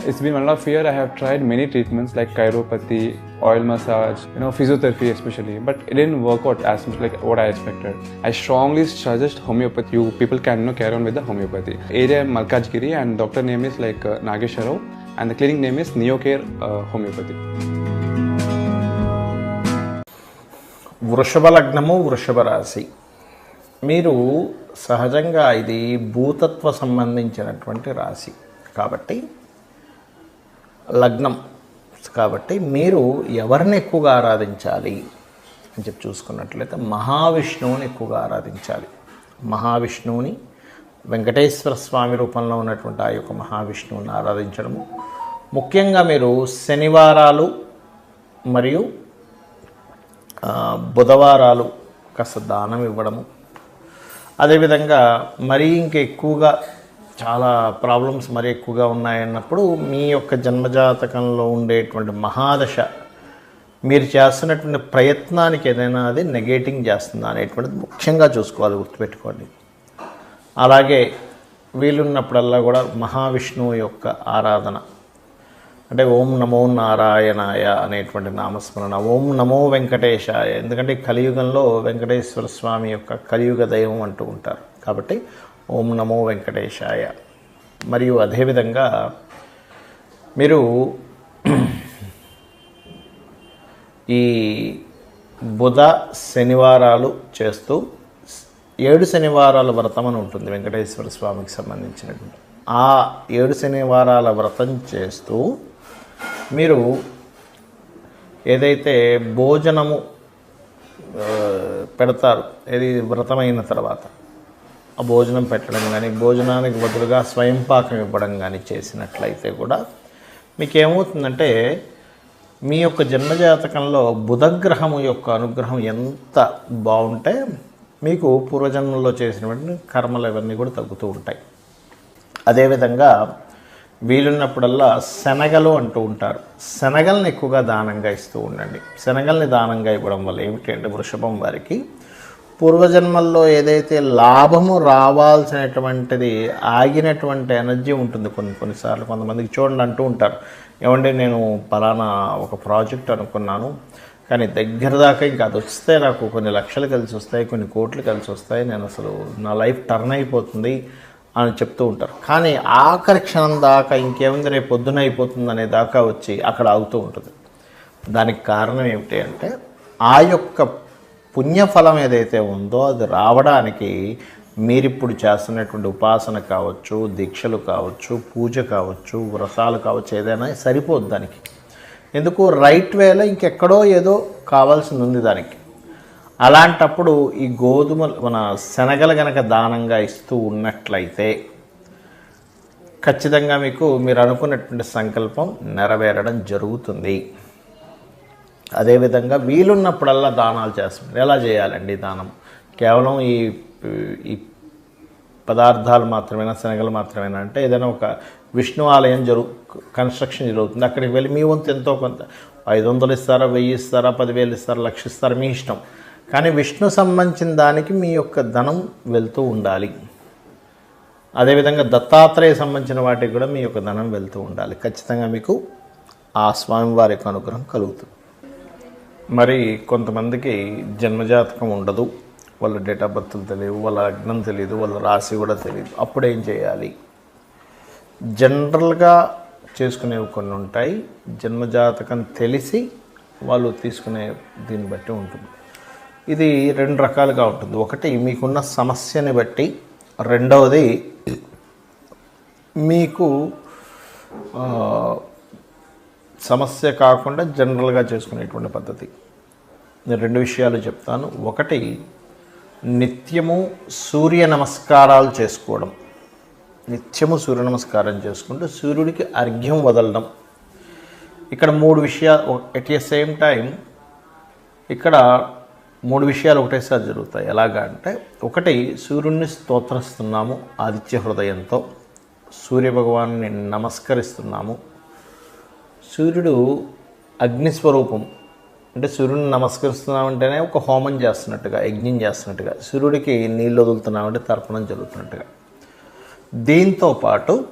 It's been one of year. I have tried many treatments like chiropathy, oil massage, you know, physiotherapy especially, but it didn't work out as much like what I expected. I strongly suggest homeopathy. You people can you know, carry on with the homeopathy. Area Malkajgiri, and doctor name is like uh, Nagesharov, and the clinic name is Neocare uh, Homeopathy. వృషభ లగ్నము వృషభ రాశి మీరు సహజంగా ఇది భూతత్వ సంబంధించినటువంటి రాశి కాబట్టి లగ్నం. కాబట్టి మీరు ఎవరిని ఎక్కువగా ఆరాధించాలి అని చెప్పి చూసుకున్నట్లయితే మహావిష్ణువుని ఎక్కువగా ఆరాధించాలి. మహావిష్ణువుని వెంకటేశ్వర స్వామి రూపంలో ఉన్నటువంటి ఆ యొక్క మహావిష్ణువుని ఆరాధించడము. ముఖ్యంగా మీరు శనివారాలు మరియు బుధవారాలు కాస్త దానం ఇవ్వడము. అదేవిధంగా మరీ ఇంకా ఎక్కువగా చాలా ప్రాబ్లమ్స్ మరీ ఎక్కువగా ఉన్నాయన్నప్పుడు మీ యొక్క జన్మజాతకంలో ఉండేటువంటి మహాదశ మీరు చేస్తున్నటువంటి ప్రయత్నానికి ఏదైనా అది నెగేటింగ్ చేస్తుందా అనేటువంటిది ముఖ్యంగా చూసుకోవాలి గుర్తుపెట్టుకోండి. అలాగే వీలున్నప్పుడల్లా కూడా మహావిష్ణువు యొక్క ఆరాధన. అంటే ఓం నమో నారాయణాయ అనేటువంటి నామస్మరణ ఓం నమో వెంకటేశాయ ఎందుకంటే కలియుగంలో వెంకటేశ్వర స్వామి యొక్క కలియుగ దైవం అంటూ ఉంటారు. కాబట్టి ఓం నమో వెంకటేశాయ. మరియు అదేవిధంగా మీరు ఈ బుధ శనివారాలు చేస్తూ ఏడు శనివారాల వ్రతం అని ఉంటుంది వెంకటేశ్వర స్వామికి సంబంధించినటువంటి. ఆ ఏడు శనివారాల వ్రతం చేస్తూ మీరు ఏదైతే భోజనము పెడతారు ఏది వ్రతమైన తర్వాత భోజనం పెట్టడం కానీ భోజనానికి బదులుగా స్వయం పాకం ఇవ్వడం కానీ చేసినట్లయితే కూడా మీకు ఏమవుతుందంటే మీ యొక్క జన్మజాతకంలో బుధగ్రహము యొక్క అనుగ్రహం ఎంత బాగుంటే మీకు పూర్వజన్మలో చేసినటువంటి కర్మలు ఇవన్నీ కూడా తగ్గుతూ ఉంటాయి. అదేవిధంగా వీలున్నప్పుడల్లా శనగలు అంటూ ఉంటారు. శనగల్ని ఎక్కువగా దానంగా ఇస్తూ ఉండండి. శనగల్ని దానంగా ఇవ్వడం వల్ల ఏమిటి అంటే వృషభం వారికి పూర్వజన్మల్లో ఏదైతే లాభము రావాల్సినటువంటిది ఆగినటువంటి ఎనర్జీ ఉంటుంది కొన్ని కొన్నిసార్లు కొంతమందికి చూడండి అంటూ ఉంటారు. ఏమంటే నేను పలానా ఒక ప్రాజెక్ట్ అనుకున్నాను కానీ దగ్గర దాకా ఇంకా అది వస్తే నాకు కొన్ని లక్షలు కలిసి వస్తాయి కొన్ని కోట్లు కలిసి వస్తాయి నేను అసలు నా లైఫ్ టర్న్ అయిపోతుంది అని చెప్తూ ఉంటారు. కానీ ఆఖరి క్షణం దాకా ఇంకేముంది రేపు పొద్దున అయిపోతుంది అనే దాకా వచ్చి అక్కడ ఆగుతూ ఉంటుంది. దానికి కారణం ఏమిటి అంటే ఆ యొక్క పుణ్యఫలం ఏదైతే ఉందో అది రావడానికి మీరిప్పుడు చేస్తున్నటువంటి ఉపాసన కావచ్చు దీక్షలు కావచ్చు పూజ కావచ్చు వ్రతాలు కావచ్చు ఏదైనా సరిపోదు దానికి. ఎందుకు? రైట్ వేలో ఇంకెక్కడో ఏదో కావాల్సింది ఉంది దానికి. అలాంటప్పుడు ఈ గోధుమలు మన శనగలు గనక దానంగా ఇస్తూ ఉన్నట్లయితే ఖచ్చితంగా మీకు మీరు అనుకున్నటువంటి సంకల్పం నెరవేరడం జరుగుతుంది. అదేవిధంగా వీలున్నప్పుడల్లా దానాలు చేస్తున్నారు. ఎలా చేయాలండి దానం? కేవలం ఈ ఈ పదార్థాలు మాత్రమేనా శనగలు మాత్రమేనా? అంటే ఏదైనా ఒక విష్ణు ఆలయం జరుగు కన్స్ట్రక్షన్ జరుగుతుంది. అక్కడికి వెళ్ళి మీ వంతు ఎంతో కొంత ఐదు వందలు ఇస్తారా వెయ్యి ఇస్తారా పదివేలు ఇస్తారా లక్ష ఇస్తారా మీ ఇష్టం. కానీ విష్ణు సంబంధించిన దానికి మీ యొక్క ధనం వెళ్తూ ఉండాలి. అదేవిధంగా దత్తాత్రేయ సంబంధించిన వాటికి కూడా మీ యొక్క ధనం వెళ్తూ ఉండాలి. ఖచ్చితంగా మీకు ఆ స్వామివారి యొక్క అనుగ్రహం కలుగుతుంది. మరి కొంతమందికి జన్మజాతకం ఉండదు. వాళ్ళ డేట్ ఆఫ్ బర్త్లు తెలియదు వాళ్ళ అగ్నం తెలియదు వాళ్ళ రాశి కూడా తెలియదు. అప్పుడు ఏం చేయాలి? జనరల్గా చేసుకునేవి కొన్ని ఉంటాయి. జన్మజాతకం తెలిసి వాళ్ళు తీసుకునే దీన్ని బట్టి ఉంటుంది. ఇది రెండు రకాలుగా ఉంటుంది. ఒకటి మీకున్న సమస్యని బట్టి. రెండవది మీకు సమస్య కాకుండా జనరల్గా చేసుకునేటువంటి పద్ధతి. నేను రెండు విషయాలు చెప్తాను. ఒకటి నిత్యము సూర్య నమస్కారాలు చేసుకోవడం. నిత్యము సూర్య నమస్కారం చేసుకుంటూ సూర్యుడికి అర్ఘ్యం వదలడం. ఇక్కడ మూడు విషయాలు ఎట్ ఎ సేమ్ టైం ఇక్కడ మూడు విషయాలు ఒకటేసారి జరుగుతాయి. ఎలాగా అంటే ఒకటి సూర్యుడిని స్తోత్రిస్తున్నాము ఆదిత్య హృదయంతో. సూర్య భగవాన్ని నమస్కరిస్తున్నాము. సూర్యుడు అగ్నిస్వరూపం. అంటే సూర్యుడిని నమస్కరిస్తున్నామంటేనే ఒక హోమం చేస్తున్నట్టుగా యజ్ఞం చేస్తున్నట్టుగా సూర్యుడికి నీళ్ళు వదులుతున్నామంటే తర్పణం జరుగుతున్నట్టుగా. దీంతో పాటు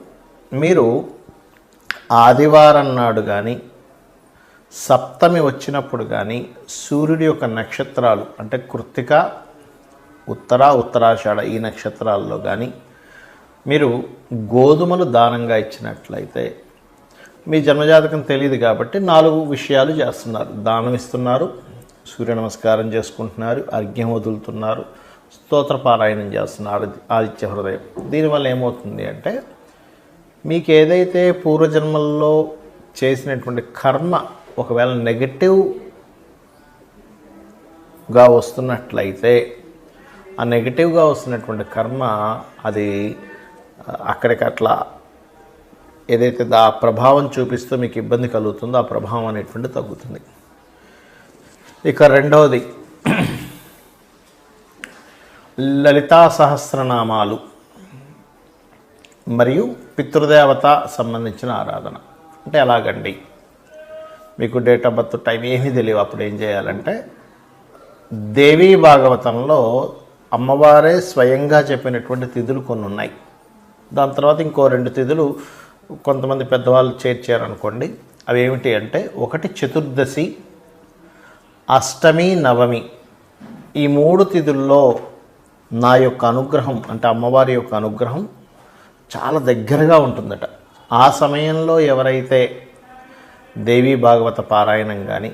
మీరు ఆదివారం నాడు కానీ సప్తమి వచ్చినప్పుడు కానీ సూర్యుడి యొక్క నక్షత్రాలు అంటే కృత్తిక ఉత్తర ఉత్తరాషాఢ ఈ నక్షత్రాల్లో కానీ మీరు గోధుమలు దానంగా ఇచ్చినట్లయితే మీ జన్మజాతకం తెలియదు కాబట్టి నాలుగు విషయాలు చేస్తున్నారు. దానం ఇస్తున్నారు సూర్య నమస్కారం చేసుకుంటున్నారు అర్ఘ్యం వదులుతున్నారు స్తోత్ర పారాయణం చేస్తున్నారు ఆదిత్య హృదయం. దీనివల్ల ఏమవుతుంది అంటే మీకు ఏదైతే పూర్వజన్మల్లో చేసినటువంటి కర్మ ఒకవేళ నెగటివ్గా వస్తున్నట్లయితే ఆ నెగటివ్గా వస్తున్నటువంటి కర్మ అది అక్కడికట్లా అక్కడికి అట్లా ఏదైతే ఆ ప్రభావం చూపిస్తూ మీకు ఇబ్బంది కలుగుతుందో ఆ ప్రభావం అనేటువంటి తగ్గుతుంది. ఇక రెండవది లలితా సహస్రనామాలు మరియు పితృదేవత సంబంధించిన ఆరాధన. అంటే ఎలాగండి? మీకు డేట్ ఆఫ్ బర్త్ టైం ఏమీ తెలియవు. అప్పుడు ఏం చేయాలంటే దేవీ భాగవతంలో అమ్మవారే స్వయంగా చెప్పినటువంటి తిథులు కొన్ని ఉన్నాయి దాని తర్వాత ఇంకో రెండు తిథులు కొంతమంది పెద్దవాళ్ళు చేర్చారనుకోండి అవి ఏమిటి అంటే ఒకటి చతుర్దశి అష్టమి నవమి. ఈ మూడు తిథుల్లో నా యొక్క అనుగ్రహం అంటే అమ్మవారి యొక్క అనుగ్రహం చాలా దగ్గరగా ఉంటుందట. ఆ సమయంలో ఎవరైతే దేవీ భాగవత పారాయణం కానీ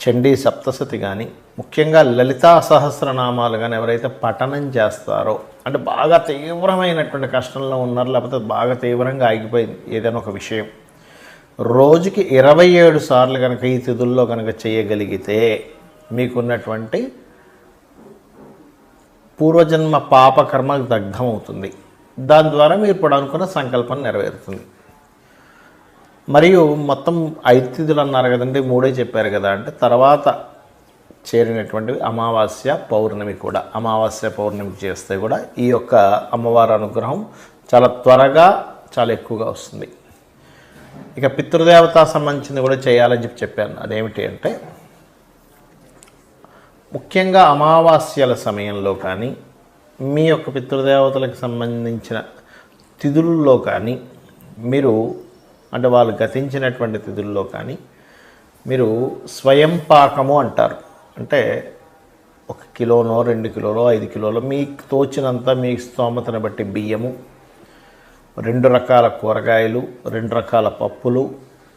చండీ సప్తశతి కానీ ముఖ్యంగా లలితా సహస్రనామాలు కానీ ఎవరైతే పఠనం చేస్తారో అంటే బాగా తీవ్రమైనటువంటి కష్టంలో ఉన్నారు లేకపోతే బాగా తీవ్రంగా ఆగిపోయింది. ఏదైనా ఒక విషయం. రోజుకి ఇరవై ఏడు సార్లు కనుక ఈ తిథుల్లో కనుక చేయగలిగితే మీకున్నటువంటి పూర్వజన్మ పాపకర్మ దగ్ధమవుతుంది. దాని ద్వారా మీరు ఇప్పుడు అనుకున్న సంకల్పం నెరవేరుతుంది. మరియు మొత్తం ఐదు తిథులు అన్నారు కదండి మూడే చెప్పారు కదా అంటే తర్వాత చేరినటువంటివి అమావాస్య పౌర్ణమి కూడా. అమావాస్య పౌర్ణమి చేస్తే కూడా ఈ యొక్క అమ్మవారి అనుగ్రహం చాలా త్వరగా చాలా ఎక్కువగా వస్తుంది. ఇక పితృదేవత సంబంధించింది కూడా చేయాలని చెప్పి చెప్పాను. అదేమిటి అంటే ముఖ్యంగా అమావాస్యల సమయంలో కానీ మీ యొక్క పితృదేవతలకు సంబంధించిన తిథుల్లో కానీ మీరు అంటే వాళ్ళు గతించినటువంటి తిథుల్లో కానీ మీరు స్వయం పాకము అంటారు. అంటే ఒక కిలోనో రెండు కిలోలో ఐదు కిలోలో మీకు తోచినంత మీ స్తోమతను బట్టి బియ్యము రెండు రకాల కూరగాయలు రెండు రకాల పప్పులు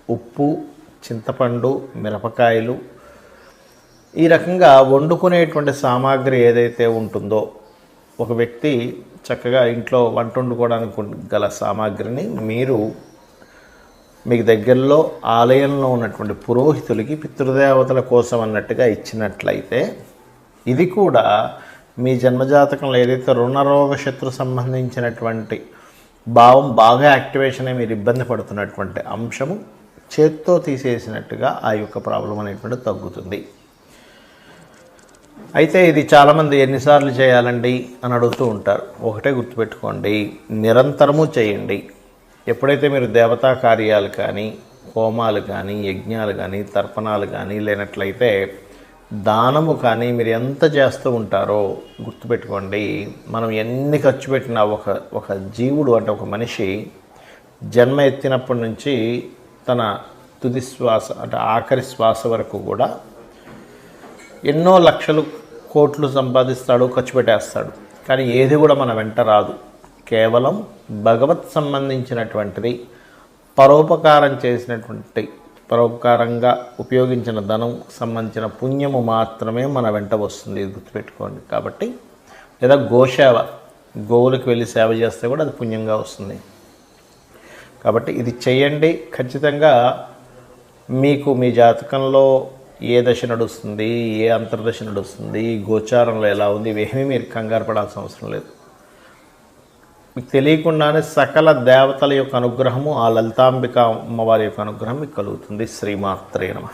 ఉప్పు చింతపండు మిరపకాయలు. ఈ రకంగా వండుకునేటువంటి సామాగ్రి ఏదైతే ఉంటుందో ఒక వ్యక్తి చక్కగా ఇంట్లో వంట వండుకోవడానికి గల సామాగ్రిని మీరు మీకు దగ్గరలో ఆలయంలో ఉన్నటువంటి పురోహితులకి పితృదేవతల కోసం అన్నట్టుగా ఇచ్చినట్లయితే ఇది కూడా మీ జన్మజాతకంలో ఏదైతే రుణరోగ శత్రు సంబంధించినటువంటి భావం బాగా యాక్టివేషన్ మీరు ఇబ్బంది పడుతున్నటువంటి అంశము చేత్తో తీసేసినట్టుగా ఆ యొక్క ప్రాబ్లం అనేటువంటి తగ్గుతుంది. అయితే ఇది చాలామంది ఎన్నిసార్లు చేయాలండి అని అడుగుతూ ఉంటారు. ఒకటే గుర్తుపెట్టుకోండి నిరంతరము చేయండి. ఎప్పుడైతే మీరు దేవతా కార్యాలు కానీ హోమాలు కానీ యజ్ఞాలు కానీ తర్పణాలు కానీ లేనట్లయితే దానము కానీ మీరు ఎంత చేస్తూ ఉంటారో గుర్తుపెట్టుకోండి. మనం ఎన్ని ఖర్చు పెట్టినా ఒక ఒక జీవుడు అంటే ఒక మనిషి జన్మ ఎత్తినప్పటి నుంచి తన తుది శ్వాస అంటే ఆఖరి శ్వాస వరకు కూడా ఎన్నో లక్షలు కోట్లు సంపాదిస్తాడు ఖర్చు పెట్టేస్తాడు. కానీ ఏది కూడా మన వెంట రాదు. కేవలం భగవత్ సంబంధించినటువంటిది పరోపకారం చేసినటువంటి పరోపకారంగా ఉపయోగించిన ధనం సంబంధించిన పుణ్యము మాత్రమే మన వెంట వస్తుంది ఇది గుర్తుపెట్టుకోండి. కాబట్టి లేదా గోసేవ గోవులకు వెళ్ళి సేవ చేస్తే కూడా అది పుణ్యంగా వస్తుంది. కాబట్టి ఇది చేయండి. ఖచ్చితంగా మీకు మీ జాతకంలో ఏ దశ నడుస్తుంది ఏ అంతర్దశ నడుస్తుంది గోచారంలో ఎలా ఉంది ఇవేమీ మీరు కంగారు పడాల్సిన అవసరం లేదు. మీకు తెలియకుండానే సకల దేవతల యొక్క అనుగ్రహము ఆ లలితాంబిక అమ్మవారి యొక్క అనుగ్రహం మీకు కలుగుతుంది. శ్రీమాత్రే నమ.